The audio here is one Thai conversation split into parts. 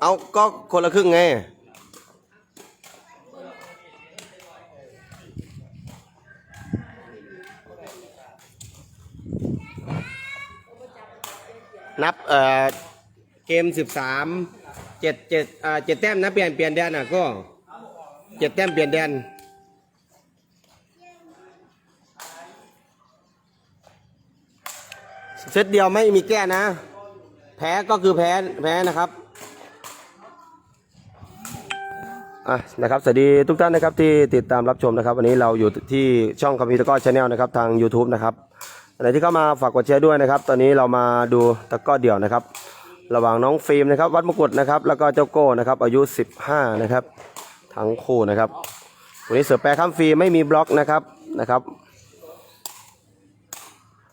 เอาก็คนละครึ่งไง นับ เอ่อ เกมสิบสามเจ็ดเจ็ดอ่าเจ็ดแต้มนะเปลี่ยนเปลี่ยนแดนอะก็เจ็ดแต้มเปลี่ยนแดน เซตเดียวไม่มีแก้นะ แพ้ก็คือแพ้แพ้นะครับอะนะครับสวัสดีทุกท่านนะครับที่ติดตามรับชมนะครับ วันนี้เราอยู่ที่ช่องคอมพิวเตอร์ก็ชาแนลนะครับทาง YouTube นะครับอะไรที่เข้ามาฝากกดแชร์ด้วยนะครับ ตอนนี้เรามาดูตะก้อเดี่ยวนะครับ ระหว่างน้องฟิล์มนะครับ วัดมกุฎนะครับ แล้วก็เจ้าโก้นะครับ อายุ 15 นะครับ ทั้งคู่นะครับวันนี้เสือแปรข้ามฟรีไม่มีบล็อกนะครับนะครับ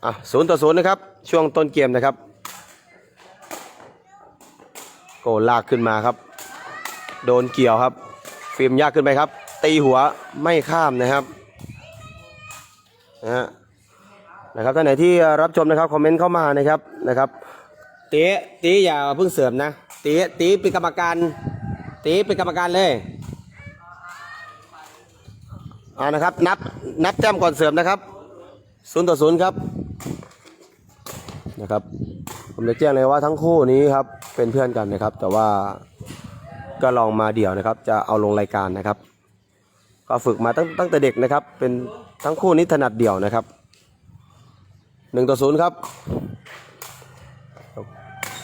อะศูนย์ต่อศูนย์นะครับ ช่วงต้นเกมนะครับ โกลากขึ้นมาครับ โดนเกี่ยวครับ ฟิล์มยากขึ้นไปครับ ตีหัวไม่ข้ามนะครับนะฮะนะครับท่านไหนที่รับชมนะครับคอมเมนต์เข้ามานะครับนะครับตีตีอย่าเพิ่งเสริมนะตีตีเป็นกรรมการตีเป็นกรรมการเลยเอานะครับนับนับแต้มก่อนเสริมนะครับศูนย์ต่อศูนย์ครับ นะครับ ผมจะแจ้งเลยว่าทั้งคู่นี้ครับเป็นเพื่อนกันนะครับ แต่ว่าก็ลองมาเดี่ยวนะครับ จะเอาลงรายการนะครับ ก็ฝึกมาตั้งตั้งแต่เด็กนะครับ เป็นทั้งคู่นี้ถนัดเดี่ยวนะครับหนึ่งต่อศูนย์ครับ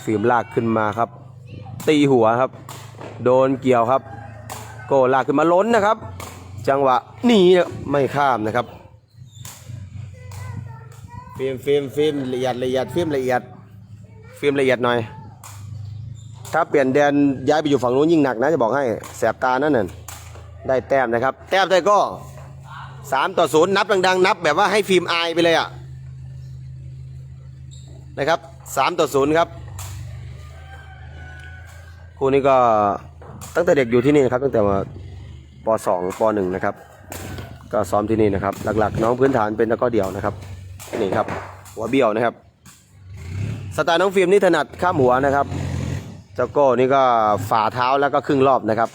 ฟิล์มลากขึ้นมาครับ ตีหัวครับ โดนเกี่ยวครับ โกลากขึ้นมาล้นนะครับ จังหวะหนีไม่ข้ามนะครับ ฟิล์มฟิล์มฟิล์มละเอียดละเอียดฟิล์มละเอียดฟิล์มละเอียดหน่อย ถ้าเปลี่ยนแดนย้ายไปอยู่ฝั่งนู้นยิ่งหนักนะจะบอกให้แสบตานั่นน่ะได้แต้มนะครับ แต้มได้ก็สามต่อศูนย์นับดังๆ นับ แบบว่าให้ฟิล์มอายไปเลยอะนะครับสามต่อศูนย์ครับคู่นี้ก็ตั้งแต่เด็กอยู่ที่นี่นะครับตั้งแต่ว่าปสองปหนึ่งนะครับ ก็ซ้อมที่นี่นะครับ หลักๆ น้องพื้นฐานเป็นตะก้อเดี่ยวนะครับ นี่ครับ หัวเบี้ยวนะครับ สไตล์น้องฟิล์มนี่ถนัดข้ามหัวนะครับเจ้าโก้นี่ก็ฝ่าเท้าแล้วก็ครึ่งรอบนะครับ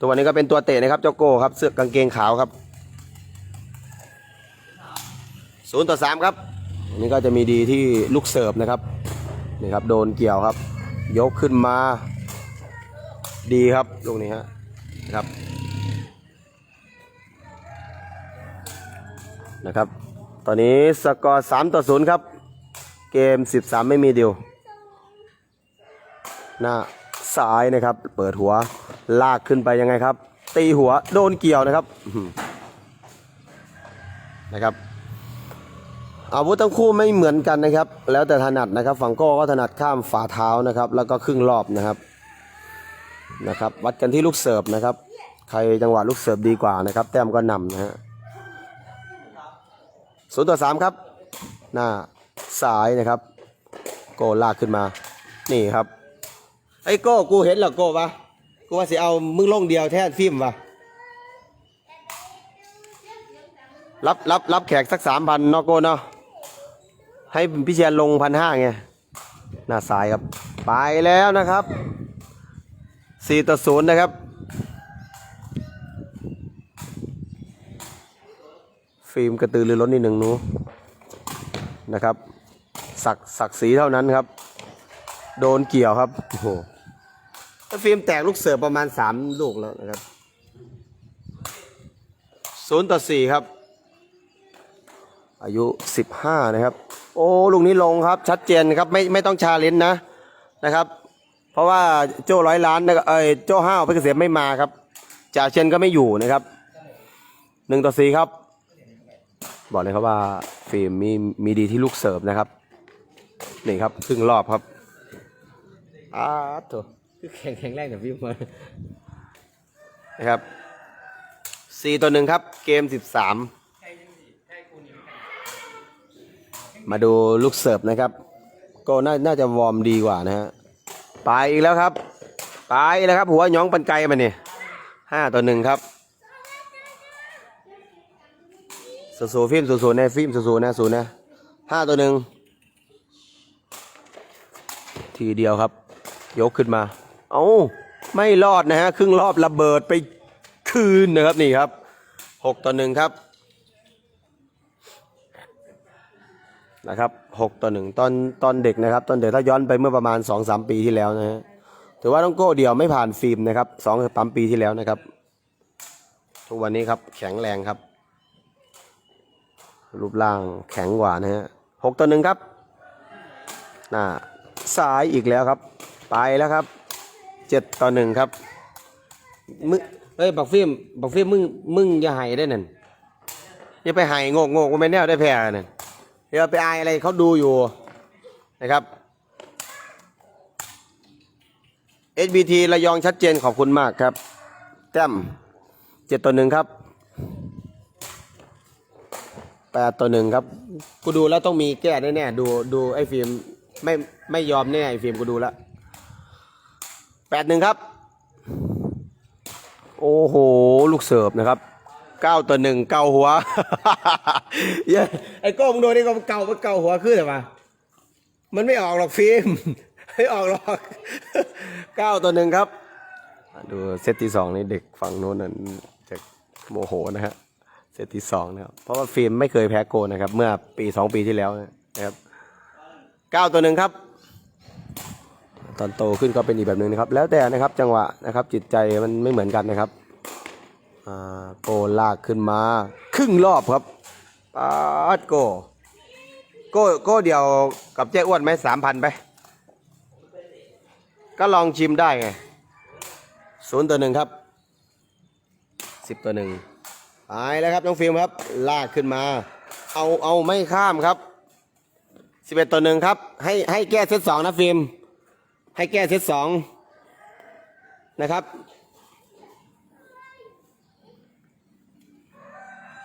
ตัวนี้ก็เป็นตัวเตะนะครับเจ้าโก้ครับเสื้อกางเกงขาวครับศูนย์ต่อสามครับอันนี้ก็จะมีดีที่ลูกเสิร์ฟนะครับนี่ครับโดนเกี่ยวครับ ยกขึ้นมา ดีครับลูกนี้ฮะนะครับนะครับ ตอนนี้สกอร์สามต่อศูนย์ครับ เกม13ไม่มีเดิวหน้าซ้ายนะครับ เปิดหัวลากขึ้นไปยังไงครับ ตีหัวโดนเกี่ยวนะครับนะครับ อาวุธทั้งคู่ไม่เหมือนกันนะครับ แล้วแต่ถนัดนะครับ ฝั่งโก้ก็ถนัดข้ามฝ่าเท้านะครับ แล้วก็ครึ่งรอบนะครับนะครับ วัดกันที่ลูกเสิร์ฟนะครับ ใครจังหวะลูกเสิร์ฟดีกว่านะครับ แต้มก็นำนะฮะ ศูนย์ต่อสามครับ หน้าซ้ายนะครับ โกลากขึ้นมา นี่ครับ ไอ้โก้กูเห็นเหรอโก้ปะกูว่าสิเอามึงลงเดียวแทนฟิล์มปะรับรับรับแขกสักสามพันเนาะโก้เนาะให้พี่เชียนลงพันห้าไง หน้าซ้ายครับ ไปแล้วนะครับสี่ต่อศูนย์นะครับ ฟิล์มกระตือรือร้นนิดหนึ่งนูนะครับศักดิ์ศักดิ์ศรีเท่านั้นครับ โดนเกี่ยวครับโอ้โหฟิล์มแตกลูกเสือประมาณสามลูกแล้วนะครับศูนย์ต่อสี่ครับ อายุสิบห้านะครับ โอ้ลูกนี้ลงครับชัดเจนครับไม่ไม่ต้องชาเลนนะนะครับ เพราะว่าโจ้ร้อยล้านนะเอ้ยโจ้ห้าวเพชรเกษมไม่มาครับจ่าเชนก็ไม่อยู่นะครับหนึ่งต่อสี่ครับ บอกเลยครับว่าฟิล์มมีมีดีที่ลูกเสิร์ฟนะครับ นี่ครับครึ่งรอบครับอ้าโถคือแข็งแข็งแรงกับฟิล์มมานะครับสี่ต่อหนึ่งครับ เกมสิบสามมาดูลูกเสิร์ฟนะครับ ก็น่าน่าจะวอร์มดีกว่านะฮะไปอีกแล้วครับ ไปอีกแล้วครับ หัวหยองปันไกมาเนี่ยห้าต่อหนึ่งครับ สูสูฟิล์มสูสูนฟิล์มสูสูนะสูนะห้าตัวหนึ่งทีเดียวครับ ยกขึ้นมา เอาไม่รอดนะฮะครึ่งรอบระเบิดไปคืนนะครับนี่ครับหกต่อหนึ่งครับนะครับหกต่อหนึ่งตอนตอนเด็กนะครับ ตอนเด็กถ้าย้อนไปเมื่อประมาณสองสามปีที่แล้วนะฮะถือว่าต้องโก้เดียวไม่ผ่านฟิล์มนะครับสองสามปีที่แล้วนะครับ ทุกวันนี้ครับแข็งแรงครับ รูปร่างแข็งกว่านะฮะหกต่อหนึ่งครับหน้าซ้ายอีกแล้วครับ ไปแล้วครับเจ็ดต่อหนึ่งครับ มึงเอ้ยบักฟิล์มบักฟิล์มมึงมึงอย่าไห้ได้นั่นอย่าไปห้โงกโงกว่าไม่แน่ได้แพ้นั่นเดี๋ยวไปอายอะไรเขาดูอยู่นะครับ SBT ระยองชัดเจนขอบคุณมากครับ แต้มเจ็ดต่อหนึ่งครับ แปดต่อหนึ่งครับ กูดูแล้วต้องมีแก้แน่ๆดูดูไอ้ฟิล์มไม่ไม่ยอมแน่ไอ้ฟิล์มกูดูแล้วแปดหนึ่งครับ โอ้โห ลูกเสิร์ฟนะครับเก้าต่อหนึ่งเกาหัวเย้ไอ้ก้มึงดูนี่ก็เกาเกาหัวขึ้นเหรอวะมันไม่ออกหรอกฟิล์มไม่ออกหรอกเก้าต่อหนึ่งครับ ดูเซตที่สองนี่เด็กฝั่งโน้นนั่นจะโมโหนะฮะ ซตที่สองนะครับ เพราะว่าฟิล์มไม่เคยแพ้โกนะครับ เมื่อปีสองปีที่แล้วนะครับเก้าตัวหนึ่งครับ ตอนโตขึ้นก็เป็นอีกแบบหนึ่งนะครับ แล้วแต่นะครับจังหวะนะครับ จิตใจมันไม่เหมือนกันนะครับอ่าโกลากขึ้นมา ครึ่งรอบครับปาดโก โก้โก้เดียวกับเจ้อ้วนไหมสามพันไป ก็ลองชิมได้ไงศูนย์ตัวหนึ่งครับสิบตัวหนึ่ง ไปแล้วครับน้องฟิล์มครับ ลากขึ้นมา เอาเอาไม่ข้ามครับสิบเอ็ดตัวหนึ่งครับ ให้ให้แก้เซตสองนะฟิล์มให้แก้เซตสองนะครับ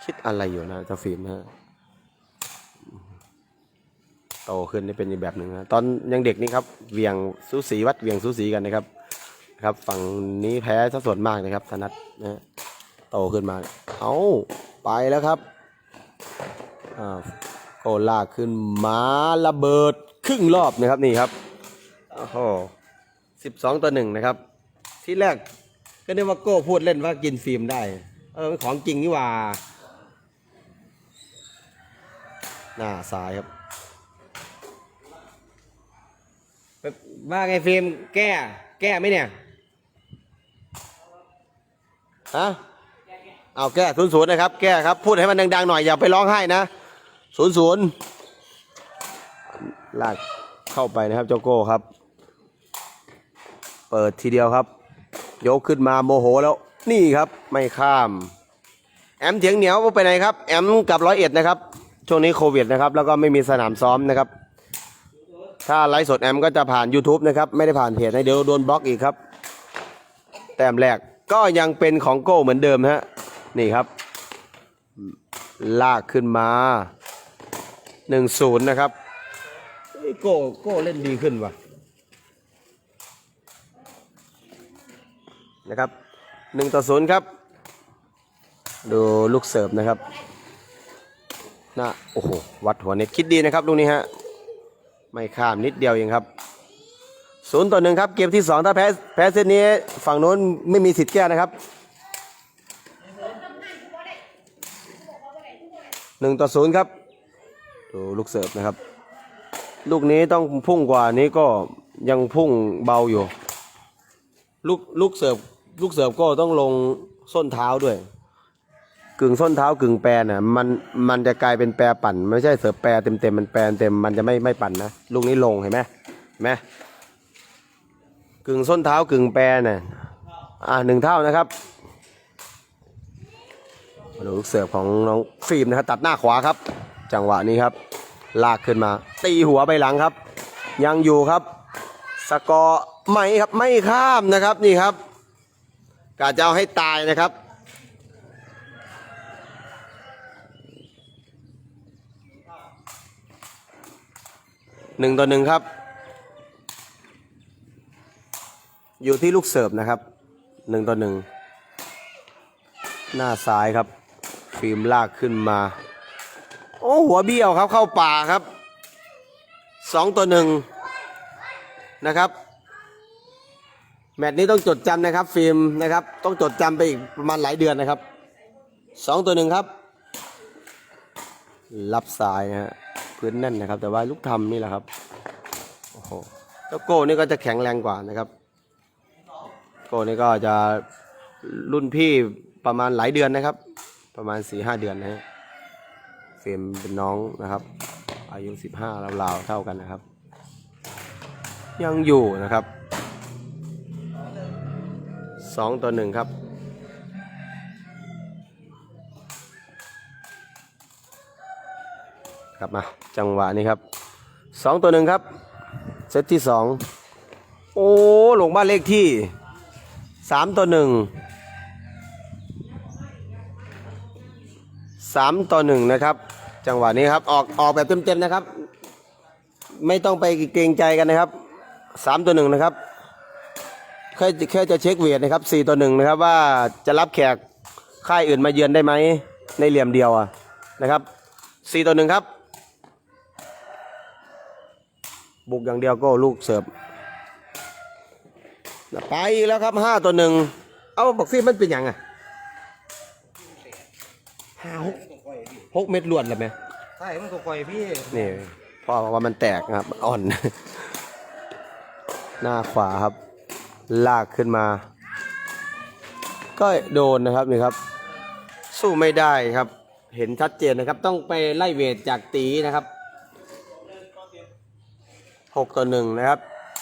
คิดอะไรอยู่นะเจ้าฟิล์มฮะโตขึ้นนี่เป็นอีกแบบหนึ่งนะตอนยังเด็กนี่ครับเวียงสูสีวัดเวียงสูสีกันนะครับ ครับ ฝั่งนี้แพ้ซะส่วนมากนะครับธนัทนะ โตขึ้นมา เอาไปแล้วครับอ่าโกลากขึ้นมาระเบิดครึ่งรอบนะครับนี่ครับโอ้โหสิบสองต่อหนึ่งนะครับ ที่แรกก็นึกว่าโก้พูดเล่นว่ากินฟิล์มได้ เออของจริงนี่ว่า หน้าซ้ายครับว่าไงฟิล์มแก้ แก้ไหมเนี่ย ฮะ เอาแก้ศูนย์ศูนย์นะครับ แก้ครับ พูดให้มันดังๆหน่อยอย่าไปร้องไห้นะศูนย์ศูนย์ลากเข้าไปนะครับเจ้าโก้ครับ เปิดทีเดียวครับ ยกขึ้นมาโมโหแล้วนี่ครับไม่ข้าม แอมเถียงเหนียวไปไหนครับ แอมกับร้อยเอ็ดนะครับ ช่วงนี้โควิดนะครับ แล้วก็ไม่มีสนามซ้อมนะครับ ถ้าไลฟ์สดแอมก็จะผ่าน YouTube นะครับ ไม่ได้ผ่านเพจนะเดี๋ยวโดนบล็อกอีกครับ แต้มแรกก็ยังเป็นของโก้เหมือนเดิมฮะ นี่ครับ ลากขึ้นมาหนึ่งศูนย์นะครับเฮ้ยโก้โก้เล่นดีขึ้นว่ะนะครับหนึ่งต่อศูนย์ครับ ดูลูกเสิร์ฟนะครับน่าโอ้โห วัดหัวเน็ตคิดดีนะครับลูกนี้ฮะ ไม่ข้ามนิดเดียวเองครับศูนย์ต่อหนึ่งครับ เกมที่สองถ้าแพ้แพ้เซตนี้ ฝั่งโน้นไม่มีสิทธิ์แก้นะครับ หนึ่งต่อศูนย์ครับดูลูกเสิร์ฟนะครับ ลูกนี้ต้องพุ่งกว่านี้ก็ยังพุ่งเบาอยู่ ลูกลูกเสิร์ฟลูกเสิร์ฟก็ต้องลงส้นเท้าด้วย กึ่งส้นเท้ากึ่งแปรน่ะมันมันจะกลายเป็นแปรปั่น ไม่ใช่เสิร์ฟแปรเต็มเต็มมันแปรเต็มมันจะไม่ไม่ปั่นนะลูกนี้ลงเห็นไหมเห็นไหมกึ่งส้นเท้ากึ่งแปรน่ะอ่าหนึ่งเท่านะครับ ดูลูกเสิร์ฟของน้องฟิล์มนะครับตัดหน้าขวาครับ จังหวะนี้ครับ ลากขึ้นมา ตีหัวไปหลังครับ ยังอยู่ครับ สกอร์ไม่ครับไม่ข้ามนะครับนี่ครับกาจะเอาให้ตายนะครับหนึ่งต่อหนึ่งครับ อยู่ที่ลูกเสิร์ฟนะครับหนึ่งต่อหนึ่งหน้าซ้ายครับ ฟิล์มลากขึ้นมา โอ้หัวเบี้ยวครับเข้าป่าครับสองต่อหนึ่งนะครับ แมตช์นี้ต้องจดจำนะครับ ฟิล์มนะครับ ต้องจดจำไปอีกประมาณหลายเดือนนะครับสองตัวหนึ่งครับ รับสายนะฮะพื้นแน่นนะครับ แต่ว่าลูกทำนี่แหละครับโอ้โหเจ้าโก้นี่ก็จะแข็งแรงกว่านะครับ โก้นี่ก็จะรุ่นพี่ประมาณหลายเดือนนะครับ ประมาณสี่ห้าเดือนนะฮะเฟรมเป็นน้องนะครับ อายุสิบห้าราวๆเท่ากันนะครับ ยังอยู่นะครับสองต่อหนึ่งครับกลับมาจังหวะนี้ครับสองตัวหนึ่งครับ เซตที่สองโอ้หลงบ้านเลขที่สามต่อหนึ่ง สามต่อหนึ่งนะครับ จังหวะนี้ครับ ออกออกแบบเต็มๆนะครับ ไม่ต้องไปเกรงใจกันนะครับสามตัวหนึ่งนะครับแค่แค่จะเช็คเวทนะครับสี่ตัวหนึ่งนะครับ ว่าจะรับแขกค่ายอื่นมาเยือนได้ไหมในเหลี่ยมเดียวอะนะครับสี่ตัวหนึ่งครับ บุกอย่างเดียวก็ลูกเสิร์ฟไปแล้วครับห้าตัวหนึ่งเอาบอกฟิล์มมันเป็นยังไง ห้าหกหกเม็ดลวดเลยไหมใช่มันก็คอยพี่นี่พ่อบอกว่ามันแตกนะครับมันอ่อน หน้าขวาครับ ลากขึ้นมา ก็โดนนะครับนี่ครับ สู้ไม่ได้ครับ เห็นชัดเจนนะครับ ต้องไปไล่เวทจากตีนะครับหกต่อหนึ่งนะครับ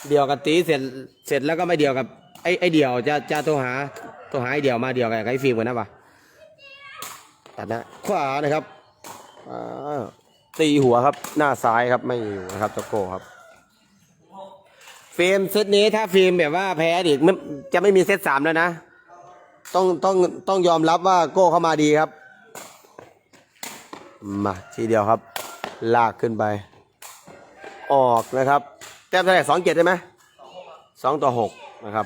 เดียวกับตีเสร็จเสร็จแล้วก็ไม่เดียวกับไอ้ไอ้เดียวจะจะโทรหาโทรหาไอ้เดียวมาเดียวกับไอ้ฟิล์มกันนะปะ ตัดนะขวานะครับอ่าตีหัวครับ หน้าซ้ายครับไม่อยู่นะครับตะโกครับฟิล์มเซตนี้ถ้าฟิล์มแบบว่าแพ้อีกไม่จะไม่มีเซตสามแล้วนะ ต้องต้องต้องยอมรับว่าโก้เข้ามาดีครับ มาทีเดียวครับ ลากขึ้นไป ออกนะครับ แต้มเท่าไหร่สองเจ็ดใช่ไหมสองต่อหกนะครับ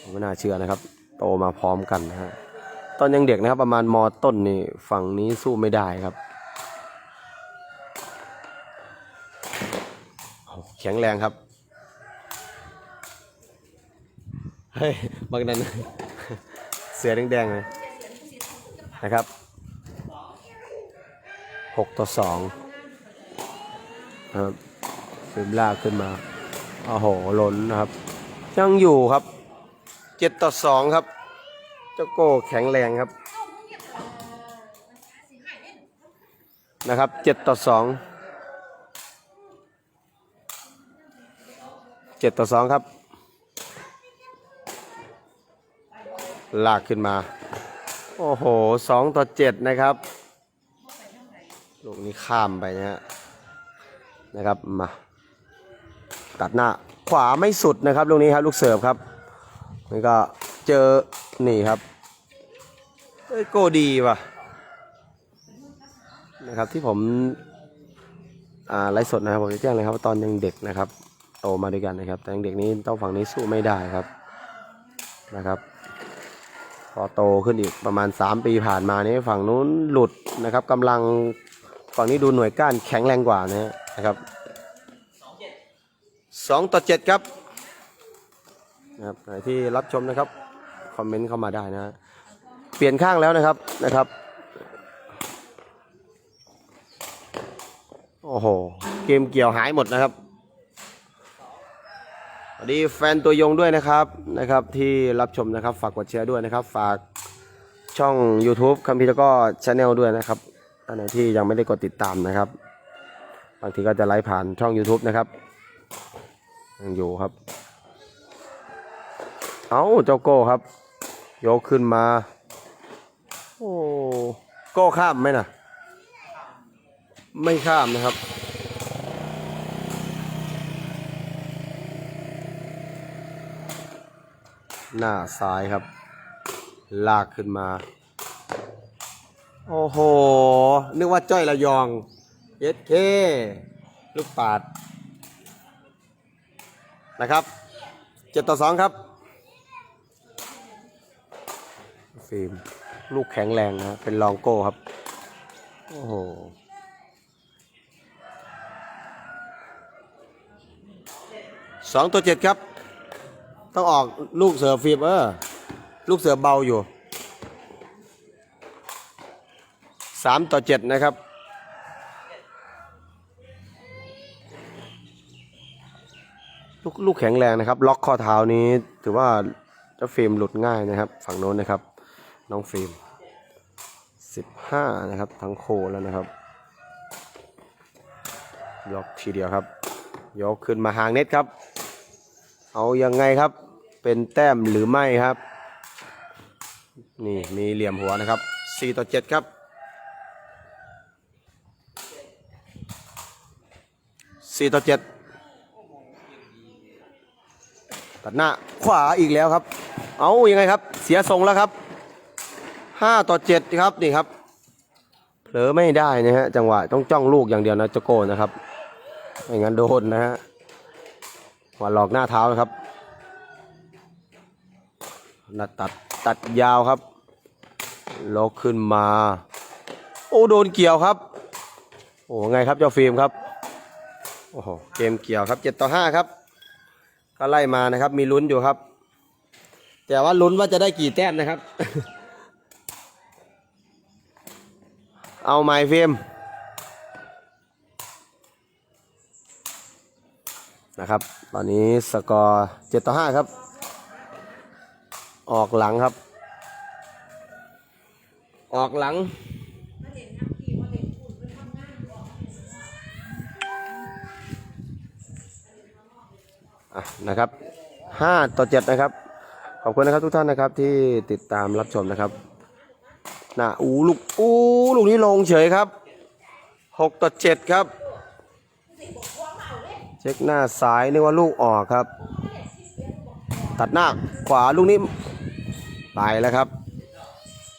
ผมไม่น่าเชื่อนะครับ โตมาพร้อมกันนะฮะ ตอนยังเด็กนะครับ ประมาณมต้นนี่ฝั่งนี้สู้ไม่ได้ครับแข็งแรงครับ เฮ้ยบางนั้นเสือแดงๆเลยนะครับหกต่อสองครับฟิล์มลากขึ้นมาโอ้โหล้นนะครับ ยังอยู่ครับเจ็ดต่อสองครับ จ้าโก้แข็งแรงครับนะครับเจ็ดต่อสองเจ็ดต่อสองครับ ลากขึ้นมา โอ้โหสองต่อเจ็ดนะครับ ลูกนี้ข้ามไปนะฮะนะครับ มา ตัดหน้า ขวาไม่สุดนะครับ ลูกนี้ครับ ลูกเสิร์ฟครับนี่ก็เจอ นี่ครับเอ้ยโกดีว่ะนะครับที่ผมอ่าไลฟ์สดนะครับผมจะแจ้งเลยครับว่าตอนยังเด็กนะครับโตมาด้วยกันนะครับ แต่ยังเด็กนี้ต้องฝั่งนี้สู้ไม่ได้ครับนะครับ พอโตขึ้นอีกประมาณ 3 ปีผ่านมานี้ฝั่งนู้นหลุดนะครับกำลังฝั่งนี้ดูหน่วยก้านแข็งแรงกว่านะฮะนะครับสองต่อเจ็ดครับนะครับใครที่รับชมนะครับ คอมเมนต์เข้ามาได้นะ เปลี่ยนข้างแล้วนะครับนะครับ โอ้โห เกมเกี่ยวหายหมดนะครับสวัสดีแฟนตัวยงด้วยนะครับนะครับที่รับชมนะครับ ฝากกดแชร์ด้วยนะครับ ฝากช่อง YouTube คัมพีแล้วก็ช anel ด้วยนะครับอันไหนที่ยังไม่ได้กดติดตามนะครับ บางทีก็จะไลฟ์ผ่านช่อง YouTube นะครับยังอยู่ครับ เอาเจ้าโก้ครับ ยกขึ้นมา โอ้ก้ข้ามไหมนะไม่ข้ามนะครับ หน้าซ้ายครับ ลากขึ้นมา โอ้โห นึกว่าจ้อยระยองเย็ดเคลูกปาดนะครับเจ็ดต่อสองครับ ฟิล์มลูกแข็งแรงนะเป็นลองโก้ครับ โอ้โหสองตัวเจ็ดครับ ต้องออกลูกเสือฟิล์มเออลูกเสือเบาอยู่สามต่อเจ็ดนะครับลูกลูกแข็งแรงนะครับ ล็อกข้อเท้านี้ถือว่าเจ้าฟิมหลุดง่ายนะครับ ฝั่งโน้นนะครับ น้องฟิล์มสิบห้านะครับทั้งโคแล้วนะครับ ยกทีเดียวครับ ยกขึ้นมาหางเน็ตครับ เอายังไงครับ เป็นแต้มหรือไม่ครับ นี่มีเหลี่ยมหัวนะครับ4ต่อ7ครับ4ต่อ7ตัดหน้าขวาอีกแล้วครับ เอายังไงครับ เสียทรงแล้วครับ 5ต่อ7ครับนี่ครับ เผลอไม่ได้นะฮะจังหวะต้องจ้องลูกอย่างเดียวนะโจโก้นะครับไม่งั้นโดนนะฮะว่าหลอกหน้าเท้านะครับนัดตัดตัดยาวครับล็อกขึ้นมา โอ้โดนเกี่ยวครับ โอ้ไงครับเจ้าฟิล์มครับโอ้โหเกมเกี่ยวครับ7ต่อ5ครับ ก็ไล่มานะครับมีลุ้นอยู่ครับ แต่ว่าลุ้นว่าจะได้กี่แต้มนะครับ เอาไมค์ฟิมนะครับ ตอนนี้สกอร์7ต่อ5ครับ ออกหลังครับ ออกหลังะนะครับ5ต่อ7นะครับ ขอบคุณนะครับทุกท่านนะครับที่ติดตามรับชมนะครับ น่ะอู้ลูกอู้ลูกนี้ลงเฉยครับหกต่อเจ็ดครับ เช็คหน้าซ้ายนึกว่าลูกออกครับ ตัดหน้าขวาลูกนี้ไปแล้วครับ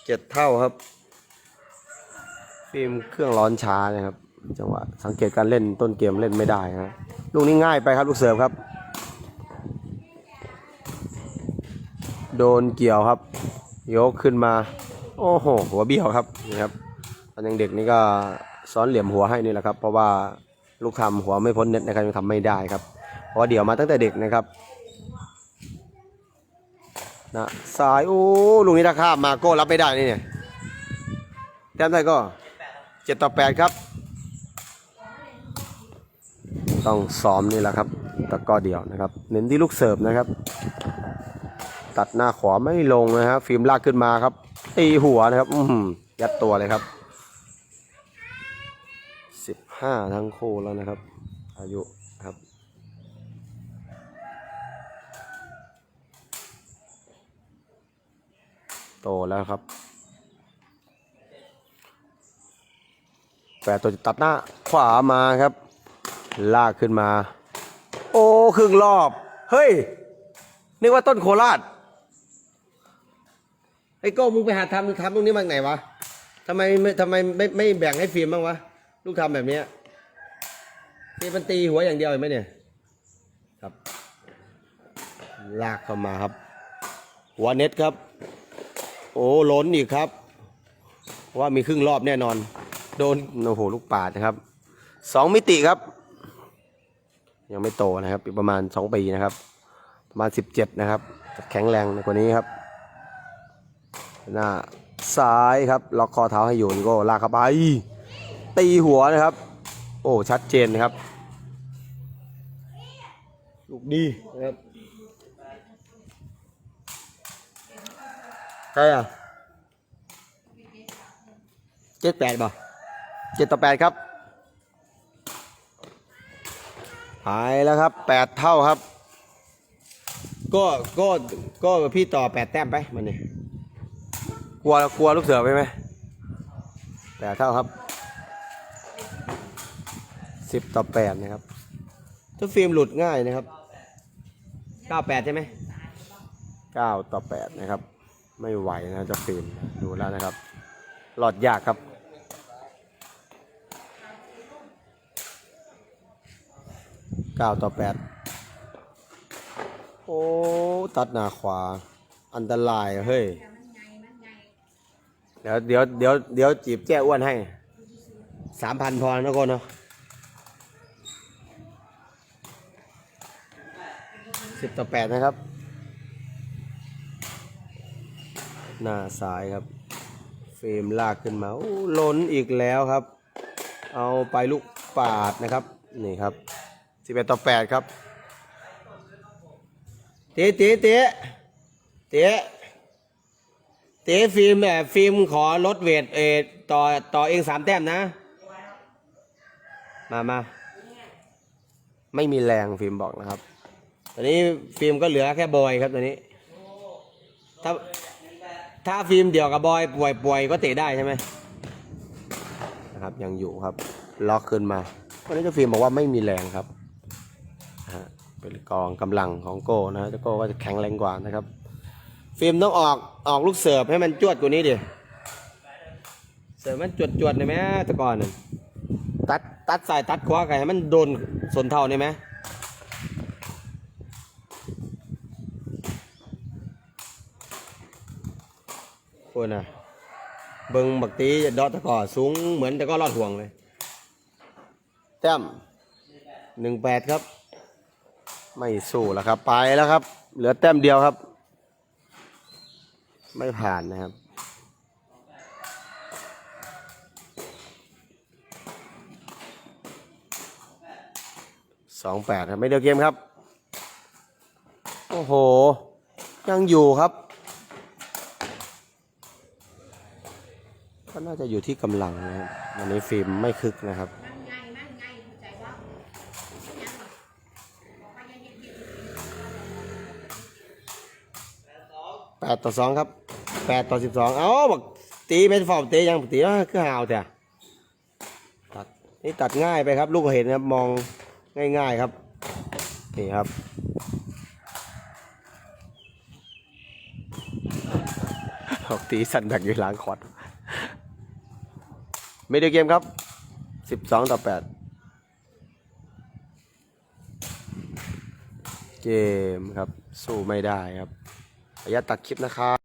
เจ็ดเท่าครับฟิล์มเครื่องร้อนช้านะครับจังหวะสังเกตการเล่นต้นเกมเล่นไม่ได้นะลูกนี้ง่ายไปครับลูกเสิร์ฟครับ โดนเกี่ยวครับ ยกขึ้นมา โอ้โหหัวเบี้ยวครับนี่ครับตอนยังเด็กนี่ก็ซ้อนเหลี่ยมหัวให้นี่แหละครับ เพราะว่าลูกทำหัวไม่พ้นเน็ตนะครับยังทำไม่ได้ครับเพราะเดี่ยวมาตั้งแต่เด็กนะครับนะสายโอ้ลูกนี้ถ้าข้ามมาโก้รับไม่ได้นี่เนี่ยแต้มได้ก็เจ็ดต่อแปดครับ ต้องซ้อมนี่แหละครับตะก้อเดียวนะครับ เน้นที่ลูกเสิร์ฟนะครับ ตัดหน้าขวาไม่ลงนะครับฟิล์มลากขึ้นมาครับ ตีหัวนะครับ อืยัดตัวเลยครับสิบห้าทั้งคู่แล้วนะครับ อายุครับโตแล้วครับแปดตัวจะตัดหน้าขวามาครับ ลากขึ้นมา โอ้ครึ่งรอบ เฮ้ย นึกว่าต้นโคราช ไอ้โก้มึงไปหาทำทำตรงนี้มาจากไหนวะทำไมไม่ทำไมไม่ไม่แบ่งให้ฟิล์มบ้างวะลูกทำแบบเนี้ยนี่มันตีหัวอย่างเดียวเห็นไหมเนี่ย ครับ ลากเข้ามาครับหัวเน็ตครับ โอ้ล้นอีกครับ ว่ามีครึ่งรอบแน่นอน โดนโอ้โหลูกปาดนะครับสองมิติครับ ยังไม่โตนะครับอีกประมาณสองปีนะครับ ประมาณสิบเจ็ดนะครับแข็งแรงกว่านี้ครับ หน้าซ้ายครับล็อกคอเท้าให้อยู่นี่ก็ลากเข้าไป ตีหัวนะครับ โอ้ชัดเจนนะครับลูกดีนะครับใครอะเจ็ดแปดบ่เจ็ดต่อแปดครับหายแล้วครับแปดเท่าครับ ก็ก็ก็พี่ต่อแปดแต้มไปมันนี่ ลัวกลัวลูกเสือไปไหมแปดเท่าครับสิบต่อแปดนะครับถ้าฟิล์มหลุดง่ายนะครับเก้าแปดใช่ไหมเก้าต่อแปดนะครับ ไม่ไหวนะเจะฟิล์มดูแล้วนะครับ หลอดยากครับเก้าต่อแปดโอ้ ตัดหน้าขวา อันตรายเฮ้ย เดี๋ยวเดี๋ยวเดี๋ยวเดี๋ยวจีบแจ้อ้วนให้สามพันพอนะคนเนาะสิบต่อแปดนะครับ หน้าซ้ายครับ เฟรมลากขึ้นมาโอ้ล้นอีกแล้วครับ เอาไปลูกปาดนะครับ นี่ครับสิบเอ็ดต่อแปดครับ เตะเตะเตะเตะ เตะฟิล์มแบบฟิล์มขอลดเวทเออต่อต่อเองสามแต้มนะ มามาไม่มีแรงฟิล์มบอกนะครับ ตอนนี้ฟิล์มก็เหลือแค่บอยครับตอนนี้ ถ้าถ้าฟิล์มเดี่ยวกับบอยป่วยป่วยก็เตะได้ใช่ไหมนะครับ ยังอยู่ครับ ล็อกขึ้นมาวันนี้เจ้าฟิล์มบอกว่าไม่มีแรงครับฮะเป็นกองกำลังของโก้นะเจ้าโก้ก็จะแข็งแรงกว่านะครับ ฟิล์มต้องออกออกลูกเสิร์ฟให้มันจวดกว่านี้ดิ เสิร์ฟมันจวดจวดๆหน่อยไหมแต่ก่อนน่ะตัดตัดสายตัดขวาไก่ให้มันโดนสนเท่านี่ไหมคนน่ะเบิงบักตีดอตะก่อสูงเหมือนแต่ก็รอดห่วงเลย แต้มหนึ่งแปดครับ ไม่สู้แล้วครับ ไปแล้วครับ เหลือแต้มเดียวครับ ไม่ผ่านนะครับ สองแปดครับ ไม่เดียวเกมครับ โอ้โห ยังอยู่ครับก็น่าจะอยู่ที่กำลังนะครับวันนี้ฟิล์มไม่คึกนะครับ นั่นไงนั่นไงเข้าใจว่ายังบอกว่ายังเย็น แป ดต่อสองครับแปดต่อสิบสองเอ้าบอกตีไม่ฟอมตียังตีว่าคือหาวแต่ตัดนี่ตัดง่ายไปครับ ลูกเห็นครับมองง่ายๆครับนี่ครับบอกตีสั่นแบกอยู่หลังคอร์ดไม่ได้เกมครับสิบสองต่อแปดเกมครับ สู้ไม่ได้ครับ อย่าตัดคลิปนะครับ